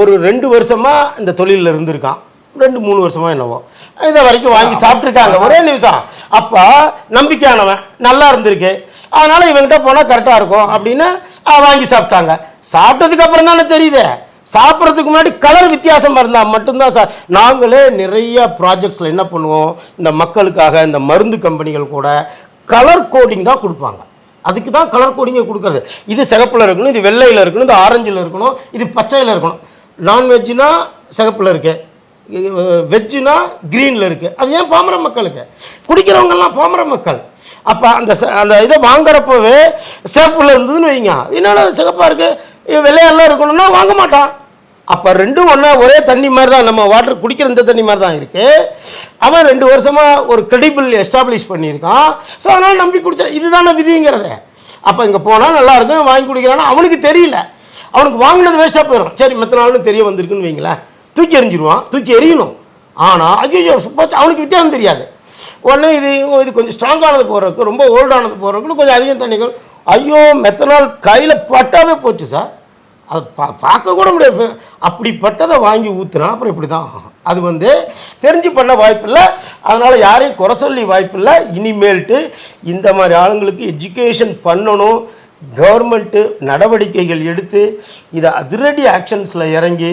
ஒரு ரெண்டு வருஷமா இந்த தொழிலில் இருந்திருக்கான். ரெண்டு மூணு வருஷமா என்னவோ. இதை வரைக்கும் வாங்கி சாப்பிட்ருக்காங்க ஒரே நிமிஷம். அப்போ நம்பிக்கையானவன் நல்லா இருந்திருக்கு. அதனால இவங்கிட்ட போனால் கரெக்டாக இருக்கும் அப்படின்னு வாங்கி சாப்பிட்டாங்க. சாப்பிட்டதுக்கு அப்புறம் தானே தெரியுது. சாப்பிட்றதுக்கு முன்னாடி கலர் வித்தியாசம் இருந்தால் மட்டும்தான் சார் நாங்களே நிறைய ப்ராஜெக்ட்ஸில் என்ன பண்ணுவோம்? இந்த மக்களுக்காக இந்த மருந்து கம்பெனிகள் கூட கலர் கோடிங் தான் கொடுப்பாங்க. அதுக்கு தான் கலர் கோடிங்கை கொடுக்குறது. இது சிகப்பில் இருக்கணும் இது வெள்ளையில் இருக்கணும் இது ஆரஞ்சில் இருக்கணும் இது பச்சையில் இருக்கணும். நான்வெஜ்ஜுனா சிகப்பில் இருக்கு. வெஜ்ஜுனா க்ரீனில் இருக்குது அது ஏன் பாமர மக்களுக்கு? குடிக்கிறவங்கெல்லாம் பாமர மக்கள். அப்போ அந்த ச- அந்த இதை வாங்குறப்பவே சிகப்பில் இருந்ததுன்னு வைங்க. என்னடா சிகப்பாக இருக்குது வெள்ளையெல்லாம் இருக்கணும்னா வாங்க மாட்டான். அப்போ ரெண்டும் ஒன்றா ஒரே தண்ணி மாதிரி தான் நம்ம வாட்டர் குடிக்கிற இந்த தண்ணி மாதிரி தான் இருக்குது அவன் ரெண்டு வருஷமாக ஒரு கிரெடிபிள் எஸ்டாப்ளிஷ் பண்ணியிருக்கான். ஸோ அதனால் நம்பி குடிச்சா இதுதானே விதிங்கிறத. அப்போ இங்கே போனால் நல்லா இருக்கும் வாங்கி குடிக்கிறான்னா அவனுக்கு தெரியல. அவனுக்கு வாங்கினது வேஸ்ட்டாக போயிடும் சரி மற்ற நாள்னு தெரிய வந்திருக்குன்னு வைங்களேன். தூக்கி எறிஞ்சிருவான். தூக்கி எறியணும். ஆனால் ஐயோ சுப்பாச்சு அவனுக்கு வித்தியாசம் தெரியாது. உடனே இது இது கொஞ்சம் ஸ்ட்ராங்கானது போகிறதுக்கு ரொம்ப ஓல்டானது போகிறதுக்கு கொஞ்சம் அதிகம் தண்ணிகள் ஐயோ மெத்தனால் கையில் பட்டாவே போச்சு சார் அது பா பார்க்க கூட முடியாது. அப்படிப்பட்டதை வாங்கி ஊற்றுனா அப்புறம் இப்படி தான் அது வந்து தெரிஞ்சு பண்ண வாய்ப்பில்லை அதனால் யாரையும் குறை சொல்லி வாய்ப்பில்லை இனிமேல்ட்டு இந்த மாதிரி ஆளுங்களுக்கு எஜுகேஷன் பண்ணணும். கவர்மெண்ட்டு நடவடிக்கைகள் எடுத்து இதை அதிரடி ஆக்ஷன்ஸில் இறங்கி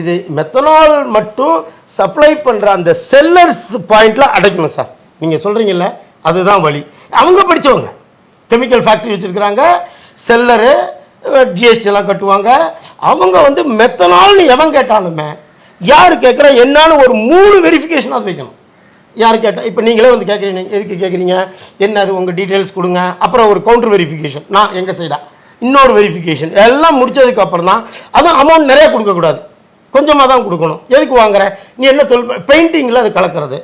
இது மெத்தனால் மட்டும் சப்ளை பண்ணுற அந்த செல்லர்ஸ் பாயிண்டில் அடைக்கணும் சார் நீங்கள் சொல்கிறீங்கல்ல அதுதான் வழி. அவங்க படித்தவங்க கெமிக்கல் ஃபேக்ட்ரி வச்சுருக்கிறாங்க செல்லரு ஜிஎஸ்டி எல்லாம் கட்டுவாங்க. அவங்க வந்து மெத்தனால்னு எவன் கேட்டாலுமே யார் கேட்குறா என்னான்னு ஒரு மூணு வெரிஃபிகேஷனாக வைக்கணும். யார் கேட்டால் இப்போ நீங்களே வந்து கேட்குறீங்க எதுக்கு கேட்குறீங்க என்ன அது உங்கள் டீட்டெயில்ஸ் கொடுங்க. அப்புறம் ஒரு கவுண்டர் வெரிஃபிகேஷன் நான் எங்கள் சைடா இன்னொரு வெரிஃபிகேஷன் எல்லாம் முடித்ததுக்கு அப்புறம் தான் அதுவும் அமௌண்ட் நிறையா கொடுக்கக்கூடாது கொஞ்சமாக தான் கொடுக்கணும். எதுக்கு வாங்குற? நீ என்ன தொழில் பெயிண்டிங்கில் அது கலக்கிறது.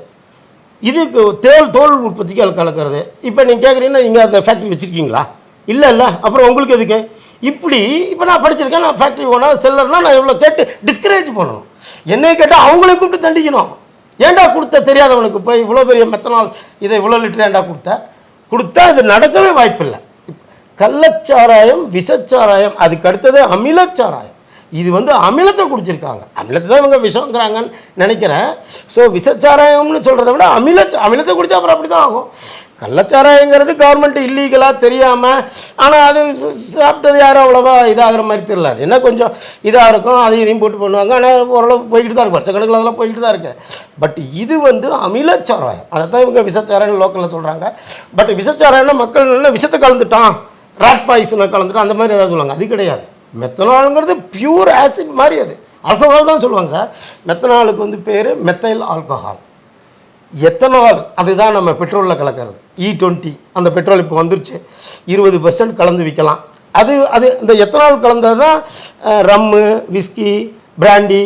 இதுக்கு தேல் தோல் உற்பத்திக்கு அது கலக்கிறது. இப்போ நீங்கள் கேட்குறீங்கன்னா நீங்கள் அந்த ஃபேக்ட்ரி வச்சுருக்கீங்களா? இல்லை இல்லை. அப்புறம் உங்களுக்கு எதுக்கு? இப்படி இப்போ நான் படிச்சிருக்கேன் நான் ஃபேக்ட்ரி ஓனர் செல்லர்னால் நான் இவ்வளோ கேட்டு டிஸ்கரேஜ் பண்ணணும். என்னை கேட்டால் அவங்களே கூப்பிட்டு தண்டிக்கணும். ஏன்டா கொடுத்த? தெரியாதவனுக்கு போய் இவ்வளோ பெரிய மெத்தனால் இதை இவ்வளோ லிட்டர் ஏன்டா கொடுத்த? கொடுத்தா இது நடக்கவே வாய்ப்பில்லை. கள்ளச்சாராயம் விஷச்சாராயம் அதுக்கு அடுத்தது அமிலச்சாராயம். இது வந்து அமிலத்தை குடிச்சிருக்காங்க. அமிலத்தை தான் இவங்க விஷங்கிறாங்கன்னு நினைக்கிறேன். ஸோ விஷச்சாராயம்னு சொல்கிறத விட அமில அமிலத்தை குடித்தா அப்புறம் அப்படி தான் ஆகும். கள்ளச்சாராயங்கிறது கவர்மெண்ட் இல்லீகலாக தெரியாமல் ஆனால் அது சாப்பிட்டது யாரும் அவ்வளோவா இதாகிற மாதிரி தெரியல. அது என்ன கொஞ்சம் இதாக இருக்கும் அதையும் இதையும் போட்டு பண்ணுவாங்க. ஆனால் ஓரளவு போய்கிட்டு தான் இருக்கு வருஷக்கணக்கில் அதெல்லாம் போய்கிட்டு தான் இருக்குது பட் இது வந்து அமிலச்சாராயம். அதை தான் இவங்க விஷச்சாராயம் லோக்கலில் சொல்கிறாங்க பட் விஷச்சாராயம்னா மக்கள் என்ன விஷத்தை கலந்துட்டான். ராட் பாய்சனை கலந்துட்டான். அந்த மாதிரி ஏதாவது சொல்லுவாங்க. அது கிடையாது. மெத்தனாலுங்கிறது பியூர் ஆசிட் மாதிரி அது. ஆல்கஹால் தான் சொல்லுவாங்க சார். மெத்தனாலுக்கு வந்து பேர் மெத்தைல் ஆல்கஹால் எத்தனால் அதுதான் நம்ம பெட்ரோலில் கலக்கிறது? E இ டுவெண்ட்டி அந்த பெட்ரோல் இப்போ வந்துருச்சு. இருபது பர்சன்ட் கலந்து விற்கலாம் அது அது இந்த எத்தனால் கலந்தது தான் ரம்மு விஸ்கி பிராண்டி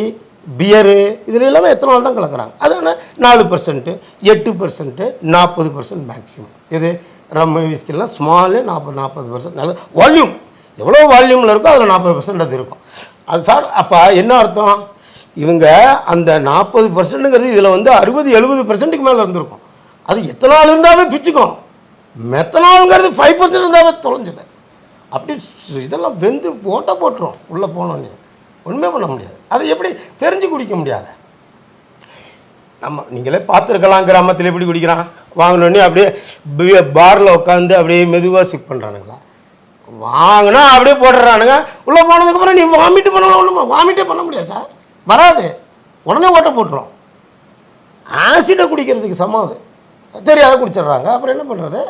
பியரு இதில் எல்லாமே எத்தனால் தான் கலக்கிறாங்க. அது நாலு பர்சன்ட்டு எட்டு பர்சன்ட்டு நாற்பது பர்சன்ட் மேக்ஸிமம் இது ரம்மு விஸ்கிலாம் ஸ்மாலு நாற்பது நாற்பது பர்சன்ட் நல்ல வால்யூம் எவ்வளோ வால்யூமில் இருக்கோ அதில் நாற்பது பர்சன்ட் அது இருக்கும். அது சார் அப்போ என்ன அர்த்தம்? இவங்க அந்த நாற்பது பர்சன்ட்டுங்கிறது இதில் வந்து அறுபது எழுபது பர்சன்ட்டுக்கு மேலே இருந்திருக்கும். அது எத்தனால் இருந்தாவே பிச்சுக்கும். மெத்தனாலுங்கிறது ஃபைவ் பர்சன்ட் இருந்தாவே தொலைஞ்சிட அப்படி இதெல்லாம் வெந்து ஓட்ட போட்டுரும் உள்ளே போனோன்னே. ஒன்றுமே பண்ண முடியாது. அதை எப்படி தெரிஞ்சு குடிக்க முடியாது. நம்ம நீங்களே பார்த்துருக்கலாம் கிராமத்தில் எப்படி குடிக்கிறான். வாங்கினோடனே அப்படியே பாரில் உட்காந்து அப்படியே மெதுவாக சிப் பண்ணுறானுங்களா வாங்கினா அப்படியே போட்டுறானுங்க. உள்ளே போனதுக்கப்புறம் நீ வாமிட்டு பண்ணலாம் ஒன்றுமா வாமிட்டே பண்ண முடியாது சார் வராது. உடனே ஓட்ட போட்டுரும். ஆசிடை குடிக்கிறதுக்கு சமம் அது. தெரியாத குடிச்சிடுறாங்க. அப்புறம் என்ன பண்ணுறது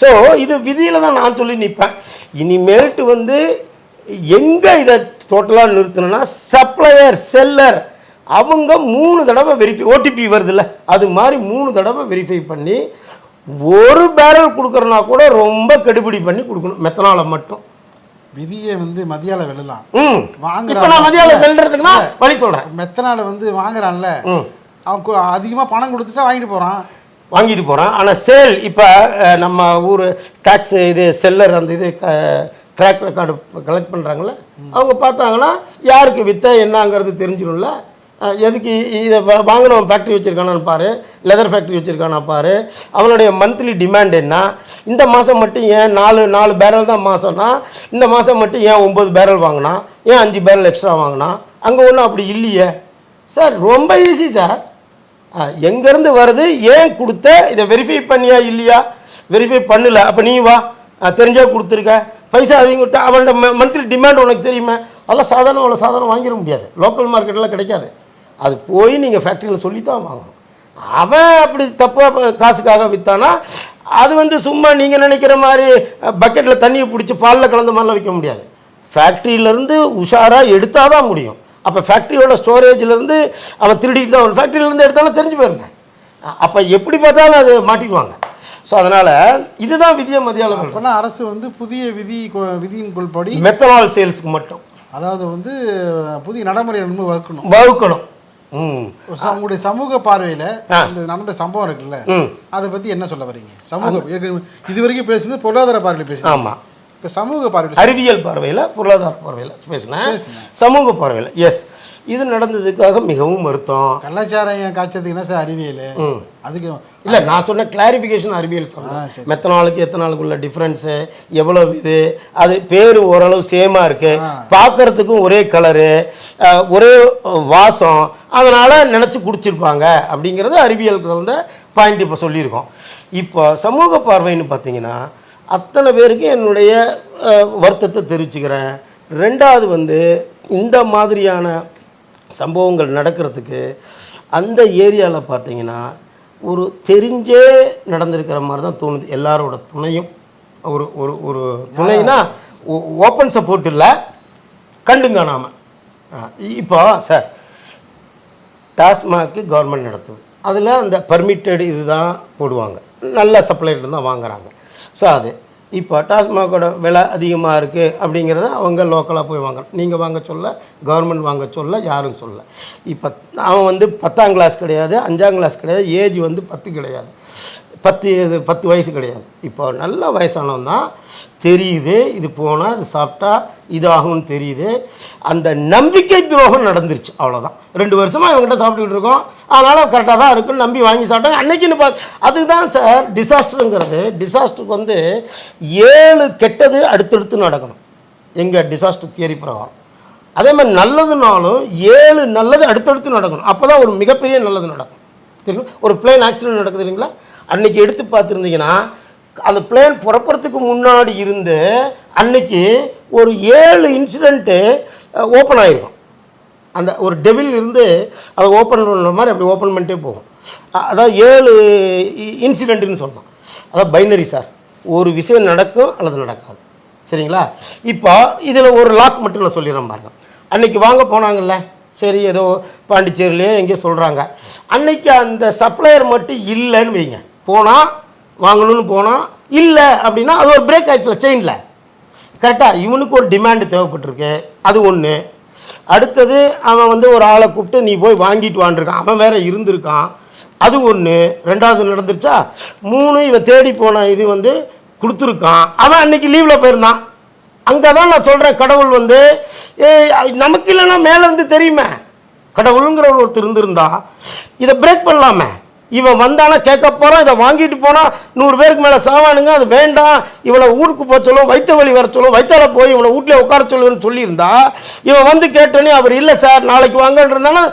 ஸோ இது விதியில் தான் நான் சொல்லி நிற்பேன் இனிமேல்ட்டு வந்து எங்கே இதை டோட்டலாக நிறுத்தணும்னா சப்ளையர் செல்லர் அவங்க மூணு தடவை வெரிஃபை ஓடிபி வருதுல்ல அது மாதிரி மூணு தடவை வெரிஃபை பண்ணி ஒரு பேரல் கொடுக்குறனா கூட ரொம்ப கெடுபிடி பண்ணி கொடுக்கணும். மெத்தனாலை மட்டும். விதியை வந்து மதியால வெல்லலாம். இப்போ நான் மதியானம் வெல்றதுக்குன்னா வழி சொல்கிறேன் மெத்தனால வந்து வாங்குறான்ல. அவன் கு- அதிகமா பணம் கொடுத்துட்டா வாங்கிட்டு போறான். வாங்கிட்டு போகிறான் ஆனால் சேல் இப்போ நம்ம ஊர் டேக்ஸ் இது செல்லர் அந்த இது ட்ராக் ரெக்கார்டு கலெக்ட் பண்ணுறாங்களே அவங்க பார்த்தாங்கன்னா யாருக்கு வித்த என்னங்கிறது தெரிஞ்சிடும்ல. எதுக்கு இதை வாங்கினவன் ஃபேக்ட்ரி வச்சுருக்கானான்னு பாரு லெதர் ஃபேக்ட்ரி வச்சுருக்கானா பாரு. அவனுடைய மந்த்லி டிமாண்ட் என்ன? இந்த மாதம் மட்டும் ஏன் நாலு நாலு பேரல் தான் மாதம்னா இந்த மாதம் மட்டும் ஏன் ஒம்பது பேரல் வாங்கினா ஏன் அஞ்சு பேரல் எக்ஸ்ட்ரா வாங்கினா அங்கே ஒன்றும் அப்படி இல்லையே. சார் ரொம்ப ஈஸி சார் ஆ, எங்கேருந்து வருது? ஏன் கொடுத்த? இதை வெரிஃபை பண்ணியா இல்லையா? வெரிஃபை பண்ணல. அப்போ நீ வா. தெரிஞ்சா கொடுத்துருக்க. பைசா அதிகம் கொடுத்தா அவனோட மந்த்லி டிமாண்ட் உனக்கு தெரியுமா. அதெல்லாம் சாதாரண அவ்வளோ சாதாரணம் வாங்கிட முடியாது. லோக்கல் மார்க்கெட்டில் கிடைக்காது. அது போய் நீங்கள் ஃபேக்ட்ரியில் சொல்லி தான் வாங்கணும். அவன் அப்படி தப்பாக காசுக்காக விற்றானா அது வந்து சும்மா நீங்கள் நினைக்கிற மாதிரி பக்கெட்டில் தண்ணியை பிடிச்சி பாலில் கலந்த மாதிரிலாம் விற்க முடியாது. ஃபேக்ட்ரியிலேருந்து உஷாராக எடுத்தால் தான் முடியும். அப்போ ஃபேக்ட்ரியோட ஸ்டோரேஜ்லேருந்து அவன் திருடிட்டு தான் ஃபேக்ட்ரியிலேருந்து எடுத்தாலும் தெரிஞ்சு போயிருங்க. அப்போ எப்படி பார்த்தாலும் அது மாட்டிக்குவாங்க. ஸோ அதனால் இதுதான் விதிய மதியாள அப்போனா அரசு வந்து புதிய விதி விதியின் கொள்படி மெத்தனால் சேல்ஸுக்கு மட்டும். அதாவது வந்து புதிய நடைமுறை வகுக்கணும். வகுக்கணும். உங்களுடைய சமூக பார்வையில. இந்த நடந்த சம்பவம் இருக்குல்ல அதை பத்தி என்ன சொல்ல வரீங்க? சமூக ஏற்கனவே இது வரைக்கும் பேசுனது பொருளாதார பார்வையில் பேசுனீங்க. ஆமாம் இப்போ சமூக பார்வையில் அறிவியல் பார்வையில் பொருளாதார பார்வையில் பேசினேன். பேசுனேன். சமூக பார்வையில் எஸ் இது நடந்ததுக்காக மிகவும் வருத்தம். கலாச்சாரம் காய்ச்சதுக்கு என்ன சார் அறிவியல். அதுக்கு இல்லை நான் சொன்ன கிளாரிஃபிகேஷன் அறிவியல் சொன்னேன் சரி. மெத்தனாலுக்கு எத்தனாலுக்குள்ள டிஃப்ரென்ஸு எவ்வளோ இது அது பேர் ஓரளவு சேமாக இருக்கு. ஆ. பார்க்கறதுக்கும் ஒரே கலரு ஒரே வாசம். அதனால் நினச்சி குடிச்சிருப்பாங்க அப்படிங்கிறது அறிவியல் கலந்த பாயிண்ட் இப்போ சொல்லியிருக்கோம். இப்போ சமூக பார்வைன்னு பார்த்தீங்கன்னா அத்தனை பேருக்கு என்னுடைய வருத்தத்தை தெரிவிச்சுக்கிறேன். ரெண்டாவது வந்து இந்த மாதிரியான சம்பவங்கள் நடக்கிறதுக்கு அந்த ஏரியாவில் பார்த்தீங்கன்னா ஒரு தெரிஞ்சே நடந்திருக்கிற மாதிரி தான் தோணுது. எல்லாரோட துணையும். ஒரு ஒரு ஒரு துணைனா ஓப்பன் சப்போர்ட் இல்லை. கண்டுங்க நாம். இப்போ சார் டாஸ்மாக்கு கவர்மெண்ட் நடத்துது. அதில் அந்த பர்மிட்டட் இதுதான் போடுவாங்க. நல்ல சப்ளைட்டு தான் வாங்குறாங்க. ஸோ அது. இப்போ டாஸ்மாகோட விலை அதிகமாக இருக்குது அப்படிங்கிறத அவங்க லோக்கலாக போய் வாங்குறாங்க நீங்கள் வாங்க சொல்ல கவர்மெண்ட் வாங்க சொல்ல யாரும் சொல்ல. இப்போ அவன் வந்து பத்தாம் கிளாஸ் கிடையாது அஞ்சாம் கிளாஸ் கிடையாது ஏஜ் வந்து பத்து கிடையாது. பத்து இது பத்து வயசு கிடையாது. இப்போ நல்ல வயசானவன் தான் தெரியுது இது போனால் இது சாப்பிட்டா இது ஆகும்னு தெரியுது. அந்த நம்பிக்கை துரோகம் நடந்துருச்சு அவ்வளோதான் ரெண்டு வருஷமாக இவங்ககிட்ட சாப்பிட்டுக்கிட்டு இருக்கோம். அதனால் கரெக்டாக தான் இருக்குன்னு நம்பி வாங்கி சாப்பிட்டாங்க. அன்னைக்குன்னு பார்த்து அதுதான் சார் டிசாஸ்டருங்கிறது டிசாஸ்டருக்கு வந்து ஏழு கெட்டது அடுத்தடுத்து நடக்கணும். எங்கள் டிசாஸ்டர் தியரி பிரகாரம். அதே மாதிரி நல்லதுனாலும் ஏழு நல்லது அடுத்தடுத்து நடக்கணும். அப்போ தான் ஒரு மிகப்பெரிய நல்லது நடக்கும். தெரியும்? ஒரு பிளேன் ஆக்சிடென்ட் நடக்குது இல்லைங்களா அன்னைக்கு எடுத்து பார்த்துருந்தீங்கன்னா அந்த பிளேன் புறப்படுறதுக்கு முன்னாடி இருந்து அன்னைக்கு ஒரு ஏழு இன்சிடெண்ட்டு ஓப்பன் ஆகிருக்கும் அந்த ஒரு டெவில் இருந்து அதை ஓப்பன் பண்ணுற மாதிரி அப்படி ஓப்பன் பண்ணிட்டே போகும். அதான் ஏழு இன்சிடெண்ட்டுன்னு சொல்லலாம். அதான் பைனரி சார் ஒரு விஷயம் நடக்கும் அல்லது நடக்காது. சரிங்களா? இப்போ இதில் ஒரு லாக் மட்டும் நான் சொல்லிடுறேன் பாருங்க. அன்னைக்கு வாங்க போனாங்கல்ல. சரி ஏதோ பாண்டிச்சேரியிலையோ எங்கேயோ சொல்கிறாங்க அன்னைக்கு அந்த சப்ளையர் மட்டும் இல்லைன்னு வைங்க. போனால் வாங்கணும்னு போனால் இல்லை அப்படின்னா அது ஒரு பிரேக் ஆயிடுச்சுல செயினில் கரெக்டாக இவனுக்கு ஒரு டிமாண்டு தேவைப்பட்டிருக்கு. அது ஒன்று அடுத்தது அவன் வந்து ஒரு ஆளை கூப்பிட்டு நீ போய் வாங்கிட்டு வாண்டிருக்கான் அவன் வேற இருந்திருக்கான். அது ஒன்று ரெண்டாவது நடந்துருச்சா? மூணு இவன் தேடி போன இது வந்து கொடுத்துருக்கான். அவன் அன்னைக்கு லீவில் போயிருந்தான். அங்கே தான் நான் சொல்கிறேன் கடவுள் வந்து நமக்கு இல்லைன்னா மேலேருந்து தெரியுமே. கடவுளுங்கிற ஒருத்தர் இருந்திருந்தா இதை பிரேக் பண்ணலாமே. இவன் வந்தானா கேட்க போகிறான் இதை வாங்கிட்டு போனால் நூறு பேருக்கு மேலே சாவானுங்க அது வேண்டாம் இவனை ஊருக்கு போக சொல்லும் வைத்த வழி வர சொல்லும் வைத்தால போய் இவனை வீட்டில் உட்கார சொல்லுவேன்னு சொல்லியிருந்தா இவன் வந்து கேட்டோன்னே அவர் இல்லை சார் நாளைக்கு இருந்தாலும்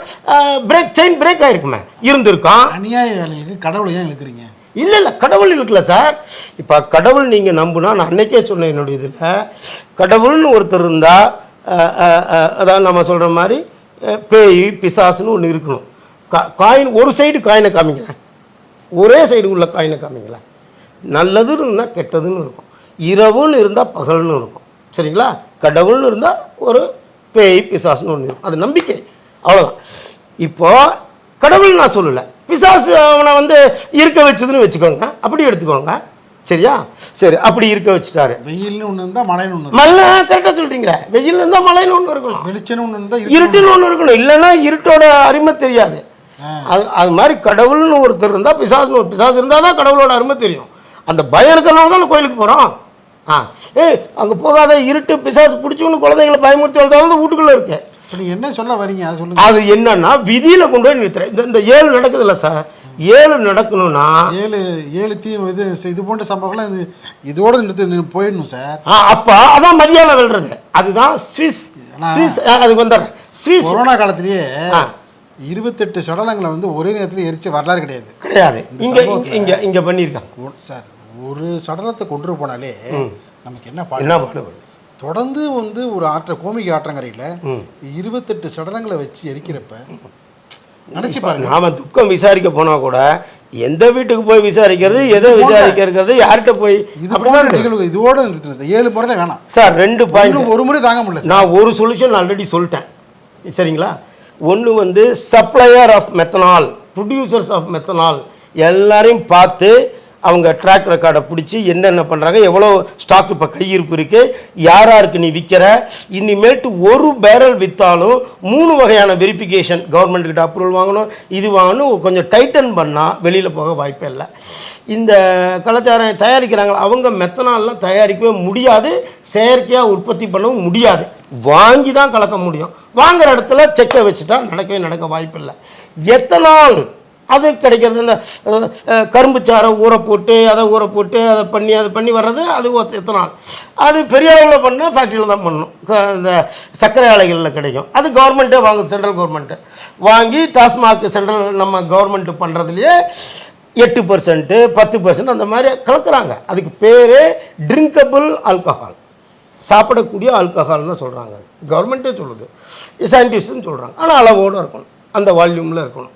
பிரேக் செயின் பிரேக் ஆயிருக்குமே இருந்திருக்கான். அநியாய வேலைகளுக்கு கடவுளை ஏன் இழுக்கிறீங்க? இல்லை இல்லை கடவுள் இருக்குல்ல சார் இப்போ கடவுள் நீங்கள் நம்புனா நான் அன்னைக்கே சொன்னேன் என்னுடைய இதில் கடவுள்னு ஒருத்தர் இருந்தால் அதாவது நம்ம சொல்கிற மாதிரி பேய் பிசாசுன்னு ஒன்று இருக்கணும். கா காயின் ஒரு சைடு காயினை காமிங்களேன். ஒரே சைடு உள்ள காயினை காமிங்களேன். நல்லதுன்னு இருந்தால் கெட்டதுன்னு இருக்கும். இரவுன்னு இருந்தால் பகல்னு இருக்கும். சரிங்களா? கடவுள்னு இருந்தால் ஒரு பேய் பிசாசுன்னு ஒன்று இருக்கும். அது நம்பிக்கை. அவ்வளோதான் இப்போ கடவுள் நான் சொல்லலை. பிசாசு அவனை வந்து இருக்க வச்சதுன்னு வச்சுக்கோங்க. அப்படி எடுத்துக்கோங்க. சரியா? சரி அப்படி இருக்க வச்சுட்டாரு. வெயில்னு ஒன்று இருந்தால் மழைன்னு ஒன்று மழை கரெக்டாக சொல்கிறீங்களே வெயில் இருந்தால் மழைன்னு ஒன்று இருக்கணும் வெளிச்சம்னு ஒன்று இருந்தால் இருட்டுன்னு ஒன்று இருக்கணும். இல்லைன்னா இருட்டோட அருமை தெரியாது. அது அது மாதிரி கடவுள்னு ஒருத்தர் இருந்தால் பிசாசுன்னு ஒரு பிசாசு இருந்தால் தான் கடவுளோட அருமை தெரியும். அந்த பயம் இருக்கிறனால தான் கோயிலுக்கு போகிறோம் ஆ. ஏய் அங்கே போகாத இருட்டு பிசாசு பிடிச்சவனு குழந்தைங்களை பயமுறுத்தி வளர்த்தாலும் வீட்டுக்குள்ளே இருக்கு. இப்போ நீங்கள் என்ன சொல்ல வரீங்க? அதை சொல்லுங்க. அது என்னன்னா விதியில கொண்டு போய் நிறுத்துறேன். இந்த இந்த ஏழு நடக்குதுல்ல சார்? ஏழு நடக்கணும்னா ஏழு ஏழு தீ இது இது போன்ற சம்பவங்கள்லாம் இது இதோட நிறுத்தி போயிடணும் சார். ஆ, அப்ப அதான் மதியானம் வெல்றது. அதுதான் ஸ்விஸ். ஸ்விஸ் அதுக்கு வந்துடுறேன். ஸ்வீஸ். கொரோனா காலத்திலேயே. இருபத்தெட்டு சடலங்களை வந்து ஒரே நேரத்தில் எரிச்ச வரலாறு கிடையாது. கிடையாது. இங்க இங்க- இங்க பண்ணியிருக்காங்க. சார் ஒரு சடலத்தை கொண்டு போனாலே நமக்கு என்ன என்ன பாடு? பாடுபடு தொடர்ந்து வந்து ஒரு ஆற்ற கோமிகை ஆற்றங்கரையில் இருபத்தெட்டு சடலங்களை வச்சு எரிக்கிறப்ப நினைச்சு பாருங்க. நாம துக்கம் விசாரிக்க போனா கூட எந்த வீட்டுக்கு போய் விசாரிக்கிறது எதை விசாரிக்கிறது யார்கிட்ட போய். நிகழ்வு இதோட நிறுத்தணும் ஏழு முறையில வேணாம். சார் ரெண்டு பாயிண்ட் ஒரு முறை தாங்க முடியல நான் ஒரு சொல்யூஷன் ஆல்ரெடி சொல்லிட்டேன். சரிங்களா? ஒன்று வந்து supplier of methanol producers of methanol எல்லாரையும் பார்த்து அவங்க ட்ராக் ரெக்கார்டை பிடிச்சி என்னென்ன பண்ணுறாங்க எவ்வளோ ஸ்டாக் இப்போ கையிருப்பு இருக்குது யார் யாருக்கு நீ விற்கிற இனிமேட்டு ஒரு பேரல் விற்றாலும் மூணு வகையான வெரிஃபிகேஷன் கவர்மெண்ட்கிட்ட அப்ரூவல் வாங்கணும். இது வாங்கணும் கொஞ்சம் டைட்டன் பண்ணால் வெளியில் போக வாய்ப்பே இல்லை. இந்த கலாச்சாரம் தயாரிக்கிறாங்களா அவங்க மெத்தனால்லாம் தயாரிக்கவே முடியாது செயற்கையாக உற்பத்தி பண்ணவும் முடியாது. வாங்கி தான் கலக்க முடியும். வாங்குற இடத்துல செக்கை வச்சுட்டா நடக்கவே நடக்க வாய்ப்பில்லை. எத்தனால் அது கிடைக்கிறது? இந்த கரும்பு சாறை ஊற போட்டு அதை ஊற போட்டு அதை பண்ணி அதை பண்ணி வர்றது அது எத்தனால் அது பெரிய அளவில் பண்ணால் ஃபேக்ட்ரியில் தான் பண்ணணும் க- இந்த சர்க்கரை ஆலைகளில் கிடைக்கும். அது கவர்மெண்ட்டே வாங்குது சென்ட்ரல் கவர்மெண்ட்டு வாங்கி டாஸ்மாக் சென்ட்ரல் நம்ம கவர்மெண்ட்டு பண்ணுறதுலையே எட்டு பர்சன்ட்டு பத்து பர்சன்ட் அந்த மாதிரி கலக்குறாங்க. அதுக்கு பேர் ட்ரிங்கபிள் ஆல்கஹால் சாப்பிடக்கூடிய ஆல்கஹால் தான் சொல்கிறாங்க கவர்மெண்ட்டே சொல்லுது சயின்டிஸ்ட்னு சொல்கிறாங்க ஆனால் அளவோடு இருக்கணும். அந்த வால்யூமில் இருக்கணும்.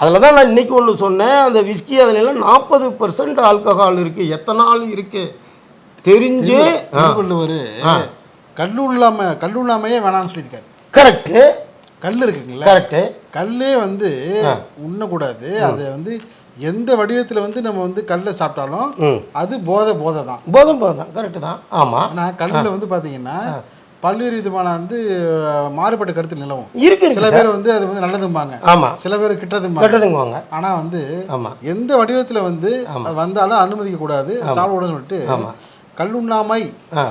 அதில் தான் நான் இன்றைக்கி ஒன்று சொன்னேன். அந்த விஸ்கி அதிலெல்லாம் நாற்பது பர்சன்ட் ஆல்கஹால் இருக்குது எத்தனால் இருக்குது தெரிஞ்சு திருவள்ளுவர் கல்லுள்ளாம கல்லுள்ளாமையே வேணாம்னு சொல்லியிருக்காரு. கரெக்டு கல் இருக்குங்களா. கரெக்டு கல்லே வந்து உண்ணக்கூடாது. அதை வந்து எந்த வடிவத்தில் வந்து நம்ம வந்து கல்லை சாப்பிட்டாலும் அது போதை போதை தான். போதும் போதும் கரெக்டு தான். ஆமாம் ஆனால் கல்லில் வந்து பார்த்தீங்கன்னா பல்வேறு விதமான வந்து மாறுபட்ட கருத்து நிலவும். இருக்கு சில பேர் வந்து அது வந்து நல்லதும்பாங்க. ஆமாம் சில பேர் கிட்டதும்பாங்க. கெட்டதுங்குவாங்க. ஆனா வந்து ஆமாம் எந்த வடிவத்துல வந்து வந்தாலும் அனுமதிக்க கூடாது சாப்பிடக்கூடாதுன்னு சொல்லிட்டு கல்லுண்ணாமை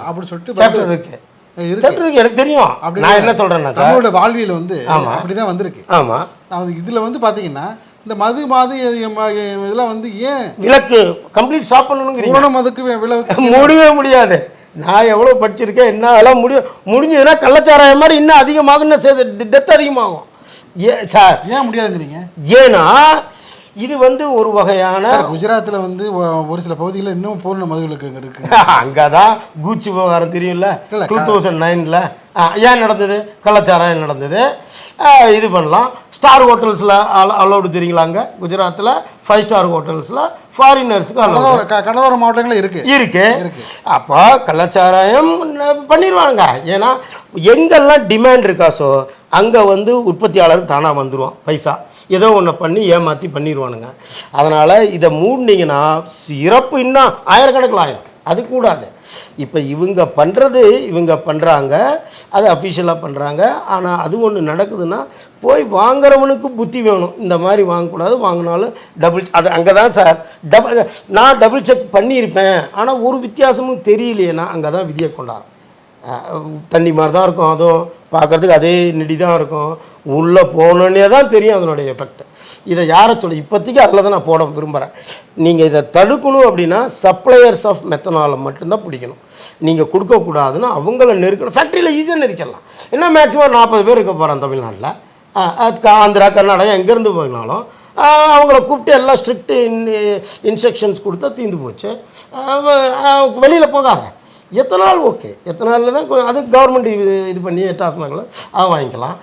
அப்படி சொல்லிட்டு இருக்கு. இருக்கு. எனக்கு தெரியும். அப்படி நான் என்ன சொல்கிறேன்னா நம்மளோட வாழ்வியல் வந்து அப்படிதான் வந்திருக்கு. ஆமாம் நான் இதுல வந்து பாத்தீங்கன்னா இந்த மது மாது இதெல்லாம் வந்து ஏன் விளக்கு கம்ப்ளீட் ஸ்டாப் பண்ணணுங்கிறீங்க? பூரண மதுக்கு வி- விலை முடியவே முடியாது. நான் எவ்வளோ படிச்சிருக்கேன் என்ன அதெல்லாம் முடியும் முடிஞ்சதுன்னா கள்ளச்சாராயம் மாதிரி இன்னும் அதிகமாகும் டெத் அதிகமாகும். ஏ சார். ஏன் முடியாதுங்கிறீங்க? ஏன்னா இது வந்து ஒரு வகையான சார் குஜராத்ல வந்து ஒரு சில பகுதிகளில் இன்னும் பூரண மதுவிலக்கு அங்க இருக்கு. அங்கதான் கூச்சி விவகாரம் தெரியும்ல? டூ தௌசண்ட் நைனில் ஏன் நடந்தது? கள்ளச்சாராயம் நடந்தது? ஆ, இது பண்ணலாம். ஸ்டார் ஹோட்டல்ஸில் அலௌடு தெரியுங்களா அங்கே? குஜராத்தில் ஃபைவ் ஸ்டார் ஹோட்டல்ஸில் ஃபாரினர்ஸுக்கு அலௌடு கடலோர மாவட்டங்களும் இருக்கு. இருக்கு. இருக்கு. அப்போ கள்ளச்சாராயம் ந- பண்ணிடுவாங்க ஏன்னா எங்கெல்லாம் டிமாண்ட் இருக்காசோ அங்கே வந்து உற்பத்தியாளர் தானாக வந்துடுவான் பைசா. ஏதோ ஒன்று பண்ணி ஏமாற்றி பண்ணிடுவானுங்க அதனால் இதை மூடினீங்கன்னா சிறப்பு இன்னும் ஆயிரக்கணக்கில் ஆயிரம். அது கூடாது. இப்போ இவங்க பண்ணுறது இவங்க பண்ணுறாங்க அது அஃபிஷியலாக பண்ணுறாங்க ஆனால் அது ஒன்று நடக்குதுன்னா போய் வாங்குறவனுக்கு புத்தி வேணும். இந்த மாதிரி வாங்கக்கூடாது. வாங்கினாலும் டபுள் அது அங்கே தான் சார் டபுள் நான் டபுள் செக் பண்ணியிருப்பேன். ஆனால் ஒரு வித்தியாசமும் தெரியலையேனா அங்கே தான் விதியை கொண்டாடுறேன் தண்ணி மாதிரி தான் இருக்கும். அதுவும் பார்க்கறதுக்கு அதே நெடி தான் இருக்கும். உள்ளே போகணுன்னே தான் தெரியும் அதனுடைய எஃபெக்ட் இதை யாரை சொல்ல இப்போதைக்கு அதில் தான் நான் போட விரும்புகிறேன் நீங்கள் இதை தடுக்கணும் அப்படின்னா சப்ளையர்ஸ் ஆஃப் மெத்தனாலை மட்டும்தான் பிடிக்கணும். நீங்கள் கொடுக்கக்கூடாதுன்னு அவங்கள நெருக்கணும். ஃபேக்ட்ரியில் ஈஸியாக நெருக்கிடலாம். என்ன மேக்ஸிமம் நாற்பது பேர் இருக்க போகிறேன் தமிழ்நாட்டில். ஆந்திரா கர்நாடகா எங்கேருந்து போயினாலும் அவங்கள கூப்பிட்டு எல்லாம் ஸ்ட்ரிக்ட் இன் இன்ஸ்ட்ரக்ஷன்ஸ் கொடுத்தா தீர்ந்து போச்சு. வெளியில் போகாத. எத்தனால் ஓகே எத்தனாலில் தான் அது கவர்மெண்ட் இது இது பண்ணி டாஸ்மாகில் அதை வாங்கிக்கலாம்.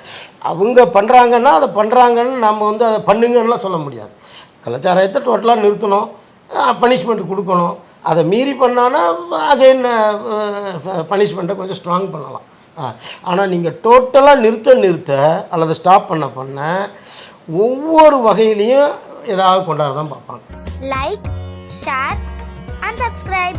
அவங்க பண்ணுறாங்கன்னா அதை பண்ணுறாங்கன்னு நம்ம வந்து அதை பண்ணுங்கன்னுலாம் சொல்ல முடியாது. கலாச்சாரத்தை டோட்டலாக நிறுத்தணும். பனிஷ்மெண்ட் கொடுக்கணும். அதை மீறி பண்ணான்னா என்ன பனிஷ்மெண்ட்டை கொஞ்சம் ஸ்ட்ராங் பண்ணலாம். ஆனால் நீங்கள் டோட்டலாக நிறுத்த நிறுத்த அல்லது ஸ்டாப் பண்ண பண்ண ஒவ்வொரு வகையிலையும் ஏதாவது கொண்டாட தான் பார்ப்பாங்க. Like share and subscribe